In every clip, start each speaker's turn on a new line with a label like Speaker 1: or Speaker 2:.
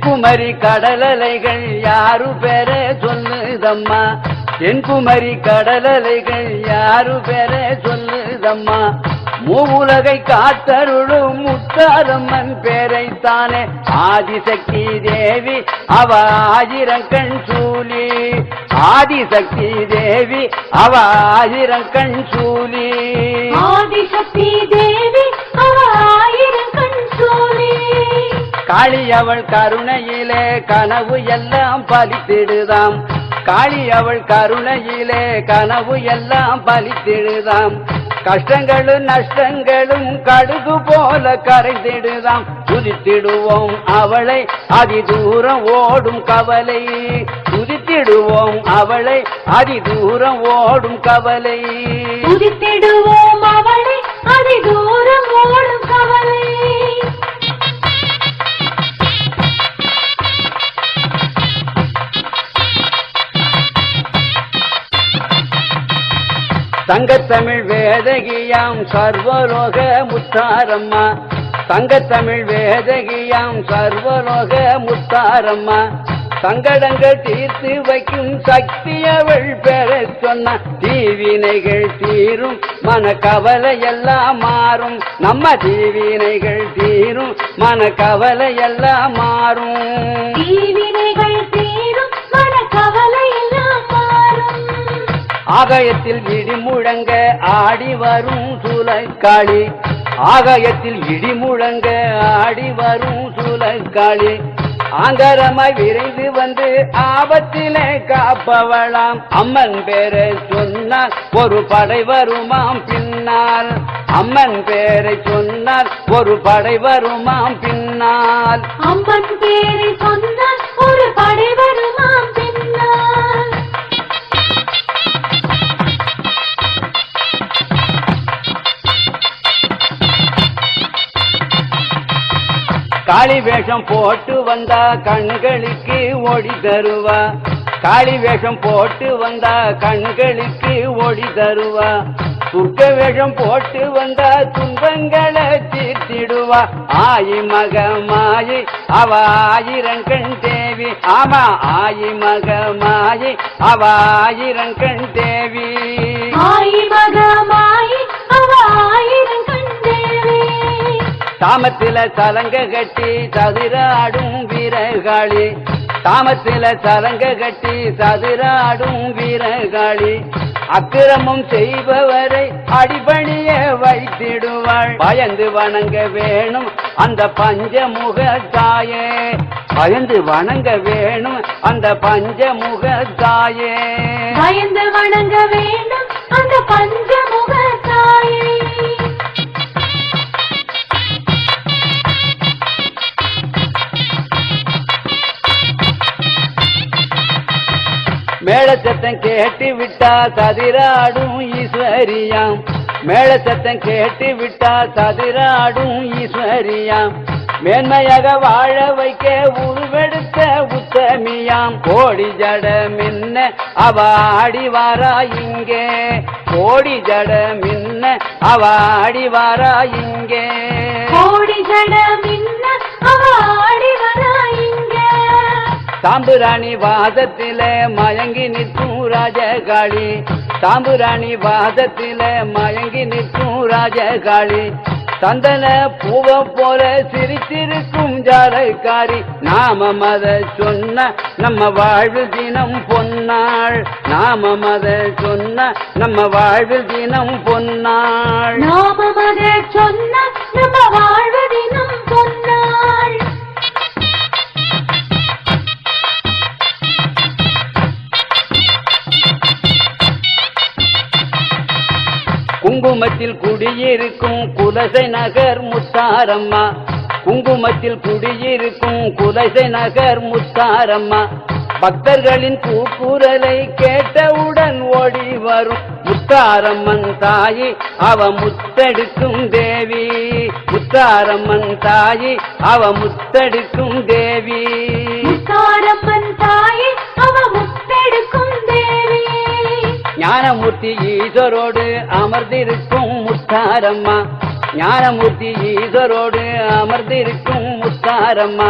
Speaker 1: குமரி கடலலைகள் யாரு பெற சொல்லுதம்மா? என் குமரி கடலலைகள் யாரு பெற சொல்லுதம்மா? மூவுலகை காத்தருளும் முத்தாரம்மன் பேரைத்தானே. ஆதிசக்தி தேவி அவ ஆயிரங்கண் சூலி. ஆதிசக்தி தேவி அவ ஆயிரங்கண் சூலி.
Speaker 2: ஆதிசக்தி தேவி
Speaker 1: காளி அவள் கருணையிலே கனவு எல்லாம் பலித்திடுதாம். காளி அவள் கருணையிலே கனவு எல்லாம் பலித்திடுதாம். கஷ்டங்களும் நஷ்டங்களும் கடுகு போல கரைந்திடுதாம். துதித்திடுவோம் அவளை அதிதூரம் ஓடும் கவலை. துதித்திடுவோம் அவளை அதிதூரம் ஓடும் கவலை.
Speaker 2: துதித்திடுவோம்
Speaker 1: தங்கத்தமிழ் வேதகியாம் சர்வலோக முத்தாரம்மா. தங்கத்தமிழ் வேதகியாம் சர்வலோக முத்தாரம்மா. சங்கடங்கள் தீர்த்து வைக்கும் சக்தி அவள் பெற சொன்ன தீவினைகள் தீரும். மன கவலை எல்லாம் மாறும். நம்ம தீவினைகள் தீரும். மன கவலை எல்லாம் மாறும்.
Speaker 2: தீவினைகள்
Speaker 1: ஆகாயத்தில் இடி முழங்க ஆடி வரும் சூலக்காளி ஆகாயத்தில் இடி முழங்க ஆடி வரும் சூலக்காளி ஆங்கரமாய் விரைந்து வந்து ஆபத்திலே காப்பவளாம். அம்மன் பேரை சொன்னால் ஒரு படை வருமாம் பின்னால். அம்மன் பேரை சொன்னால் ஒரு படை வருமாம் பின்னால்.
Speaker 2: அம்மன் பேரை சொன்னால் ஒரு படை வருமாம்
Speaker 1: காளி வேஷம் போட்டு வந்தா கண்களுக்கு ஒளி தருவா. காளி வேஷம் போட்டு வந்தா கண்களுக்கு ஒளி தருவா. துர்க்க வேஷம் போட்டு வந்தா துன்பங்களை தீர்த்திடுவா. ஆயி மகமாயி அவ அவ ஆயிரங்கண் தேவி. ஆமா ஆயி மகமாயி அவ அவ ஆயிரங்கண் தேவி.
Speaker 2: ஆயி மகமாயி
Speaker 1: தாமத்தில சலங்க கட்டி சதிராடும் வீரகாளி தாமத்தில சலங்க கட்டி சதிராடும் வீரகாளி அக்கிரமம் செய்பவரை அடிபணிய வைத்திடுவாள். பயந்து வணங்க வேணும் அந்த பஞ்சமுக தாயே பயந்து வணங்க வேணும் அந்த பஞ்சமுக தாயே
Speaker 2: பயந்து வணங்க வேண்டும் அந்த பஞ்சமுக
Speaker 1: மேளச்சத்தம் கேட்டு விட்டா சதிராடும் ஈஸ்வரியாம். மேளச்சத்தம் கேட்டு விட்டா சதிராடும் ஈஸ்வரியாம். மேன்மையாக வாழ வைக்க உருவெடுத்த உத்தமியாம். கோடி ஜடம் என்ன? அவ வாரா இங்கே? கோடி ஜடம் என்ன? அவ வாரா இங்கே?
Speaker 2: கோடி ஜட
Speaker 1: தாம்புராணி வாதத்தில மயங்கி நிற்கும் ராஜகாளி. தாம்புராணி வாதத்தில மயங்கி நிற்கும் ராஜகாளி. சந்தன பூவ போல சிரித்திருக்கும் ஜாலக்காரி நாம மத சொன்ன நம்ம வாழ்வு தினம் பொன்னாள். நாம மத சொன்ன நம்ம வாழ்வு தினம் பொன்னாள்.
Speaker 2: நாம மத சொன்ன நம்ம வாழ்வதினம்
Speaker 1: குங்குமத்தில் குடியிருக்கும் குலசை நகர் முத்தாரம்மா. குங்குமத்தில் குடியிருக்கும் குலசை நகர் முத்தாரம்மா. பக்தர்களின் கூக்குரலை கேட்டவுடன் ஓடி வரும் முத்தாரம்மன் தாயி. அவ முத்தெடுக்கும் தேவி. முத்தாரம்மன் தாயி அவ முத்தெடுக்கும் தேவி. ஞானமூர்த்தி ஈஸ்வரோடு அமர்ந்திருக்கும் முத்தாரம்மா ஞானமூர்த்தி ஈஸ்வரோடு அமர்ந்திருக்கும் முத்தாரம்மா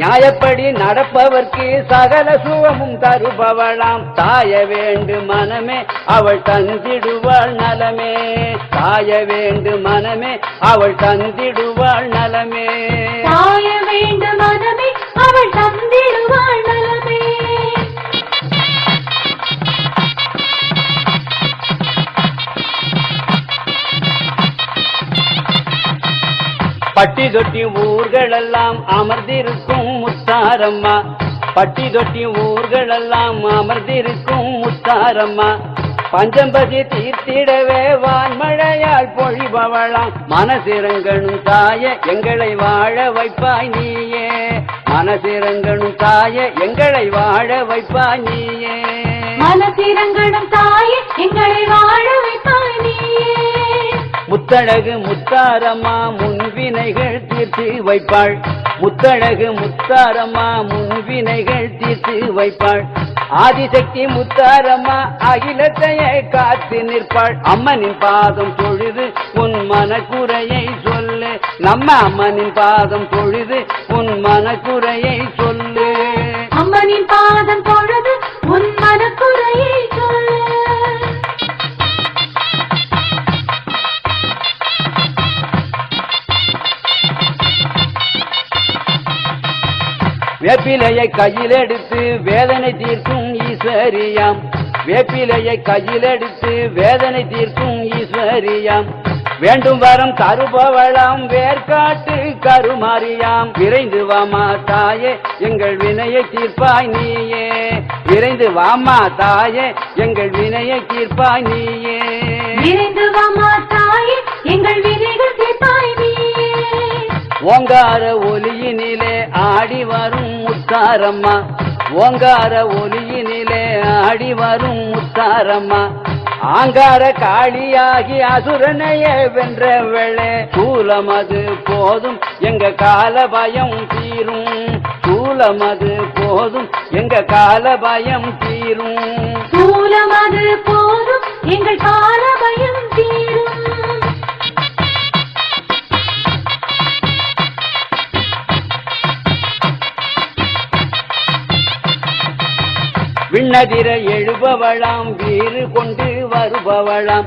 Speaker 1: நியாயப்படி நடப்பவர்க்கு சகல சுகமும் தருபவளாம். தாய வேண்டு மனமே அவள் தந்திடுவாள் நலமே. தாய வேண்டு மனமே அவள் தந்திடுவாள் நலமே.
Speaker 2: தாய வேண்டு மனமே அவள் தந்திடுவாள்
Speaker 1: பட்டி தொட்டி ஊர்களெல்லாம் அமர்ந்திருக்கும் முத்தாரம்மா. பட்டி தொட்டி ஊர்களெல்லாம் அமர்ந்திருக்கும் முத்தாரம்மா. பஞ்சம்பதி தீர்த்திடவே வான்மழையால் பொழிபவளாம். மனசிறங்கணும் தாய எங்களை வாழ வைப்பாய் நீயே. மனசிறங்கணும் தாய எங்களை வாழ வைப்பாய் நீயே.
Speaker 2: மனசிறங்கடும் தாய எங்களை வாழ
Speaker 1: முத்தழகு முத்தாரமா முன்வினைகள் தீர்த்து வைப்பாள். முத்தழகு முத்தாரமா முன்வினைகள் தீர்த்து வைப்பாள். ஆதிசக்தி முத்தாரமா அகிலத்தையே காத்து நிற்பாள். அம்மனின் பாதம் தொழுது உன் மனக்குறையை சொல்லு. நம்ம அம்மனின் பாதம் தொழுது உன் மனக்குறையை சொல்லு.
Speaker 2: அம்மனின் பாதம் தொழுது உன் மனக்குறையை
Speaker 1: வேப்பிலையை கையில் எடுத்து வேதனை தீர்க்கும் ஈஸ்வரியாம். வேப்பிலையை கையில் எடுத்து வேதனை தீர்க்கும் ஈஸ்வரியாம். வேண்டும் வரம் தருபவளாம் வேர்காட்டு கருமாரியாம். விரைந்து வாமா தாயே எங்கள் வினையை தீர்ப்பாய் நீயே. விரைந்து வாமா தாயே எங்கள் வினையை தீர்ப்பாய் நீயே.
Speaker 2: விரைந்து வாமா தாயே எங்கள்
Speaker 1: ஓங்கார ஒலியினிலே ஆடி வரும் முத்தாரம்மா ஓங்கார ஒலியினிலே ஆடி வரும் முத்தாரம்மா ஆங்கார காளியாகி அசுரனையே வென்றவளே சூலமது போதும் எங்க கால பயம் தீரும். சூலமது போதும் எங்க கால பயம் தீரும்.
Speaker 2: சூலமது போதும் எங்கள் கால பயம் தீரும்.
Speaker 1: விண்ணதிர எழுபவளாம் வீறு கொண்டு வருபவளாம்.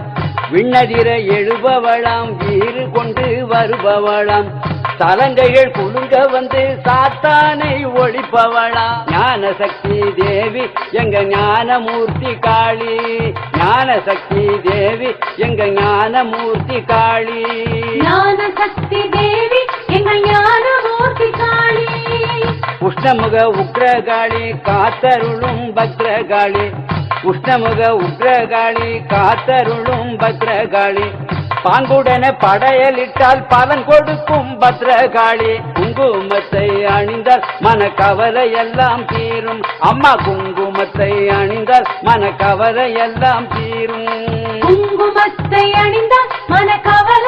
Speaker 1: விண்ணதிர எழுபவளாம் வீறு கொண்டு வருபவளாம். தலங்கைகள் குழுங்க வந்து சாத்தானை ஒழிப்பவளா ஞான சக்தி தேவி எங்க ஞானமூர்த்தி காளி. ஞான சக்தி தேவி எங்க ஞானமூர்த்தி காளி.
Speaker 2: ஞான சக்தி தேவி எங்க ஞானமூர்த்தி காளி.
Speaker 1: உஷ்ணமுக உக்ரகாளி காத்தருளும் பத்ரகாளி உஷ்ணமுக உக்ரகாளி காத்தருளும் பத்ரகாளி பாங்குடன படையலிட்டால் பலன் கொடுக்கும் பத்ரகாளி குங்குமத்தை அணிந்தால் மன கவலை எல்லாம் தீரும் அம்மா குங்குமத்தை அணிந்தால் மன கவலை எல்லாம் தீரும்
Speaker 2: குங்குமத்தை அணிந்தால் மன கவலை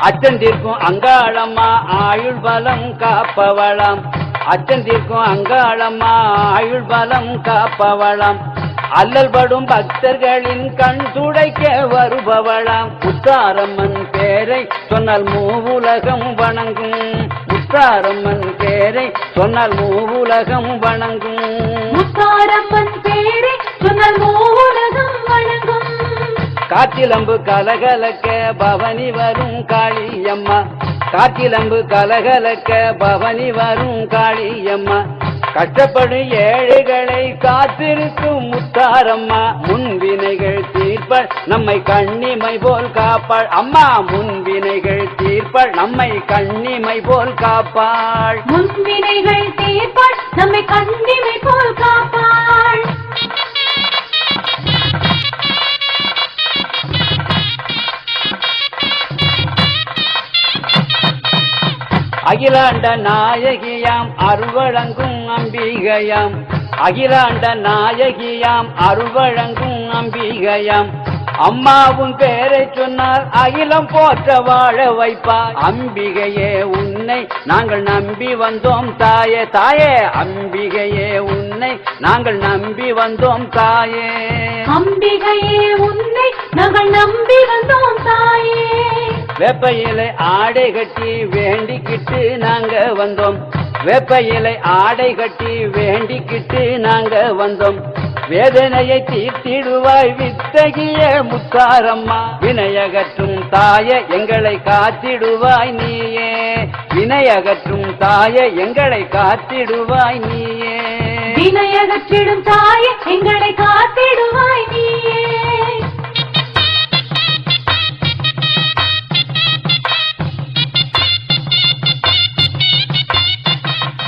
Speaker 1: அச்சந்திருக்கும் அங்காளம்மா ஆயுள் பலம் காப்பவளாம். அச்சந்திருக்கும் அங்காளம்மா ஆயுள் பலம் காப்பவளாம். அல்லல் படும் பக்தர்களின் கண் துடைக்க வருபவளாம். உத்தாரம்மன் பேரை சொன்னால் மூவுலகம் வணங்கும். முத்தாரம்மன் பேரை சொன்னால் மூவுலகம் வணங்கும்.
Speaker 2: முத்தாரம்மன் பேரை சொன்னால் மூவுலகம்
Speaker 1: காத்திலம்பு கலகலக்க பவனி வரும் காளியம்மா. காத்திலம்பு கலகலக்க பவனி வரும் காளியம்மா. கஷ்டப்படும் ஏழைகளை காத்திருக்கும் முத்தாரம்மா. முன்வினைகள் தீர்ப்பள் நம்மை கண்ணிமை போல் காப்பாள். அம்மா முன்வினைகள் தீர்ப்பள் நம்மை கண்ணிமை போல் காப்பாள்.
Speaker 2: முன்வினைகள் தீர்ப்பள் நம்மை கண்ணிமை போல் காப்பாள்.
Speaker 1: அகிலாண்ட நாயகியாம் அருவழங்கும் அம்பிகையாம். அகிலாண்ட நாயகியாம் அருவழங்கும் அம்பிகையாம். அம்மாவும் பேரை சொன்னால் அகிலம் போற்ற வாழ வைப்பாய். அம்பிகையே உன்னை நாங்கள் நம்பி வந்தோம் தாயே. தாயே அம்பிகையே உன்னை நாங்கள் நம்பி வந்தோம் தாயே.
Speaker 2: அம்பிகையே உன்னை நாங்கள் நம்பி வந்தோம் தாயே.
Speaker 1: வேப்ப இலை ஆடை கட்டி வேண்டிக்கிட்டு நாங்க வந்தோம். வெப்பையிலை ஆடை கட்டி வேண்டிக்கிட்டு நாங்க வந்தோம். வேதனையை தீர்த்திடுவாய் வித்தகிய முத்தாரம்மா. வினையகற்றும் தாய எங்களை காத்திடுவாய் நீயே. வினையகற்றும் தாய எங்களை காத்திடுவாய் நீயே.
Speaker 2: வினையகற்றிடும் தாய எங்களை காத்திடுவாய்